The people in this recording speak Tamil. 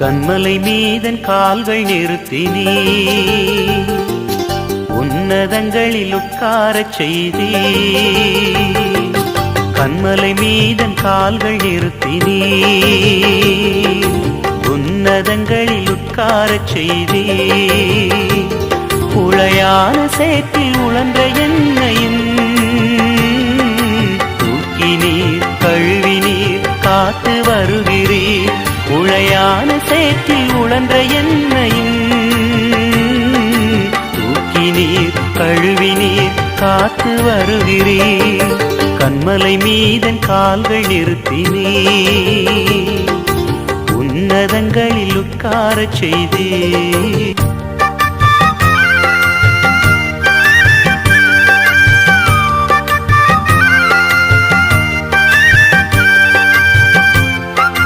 கண்மலை மீதன் கால்கள் நிறுத்தினீ. உன்னதங்களில் உட்காரச் செய்தி. கண்மலை மீதன் கால்கள் நிறுத்தினீ. உன்னதங்களில் உட்காரச் செய்தி. உளையான சேற்றில் உழன்ற என்னையும். தூக்கி நீர் கழுவி நீர் காத்து வருகிறீர். உளையான சேற்றில் உழன்ற என்னையும் தூக்கி நீர் கழுவி நீர் காத்து வருகிறீர். கண்மலை மீதன் கால்கள் நிறுத்தினீ உன்னதங்களில் உட்காரச் செய்தீர்.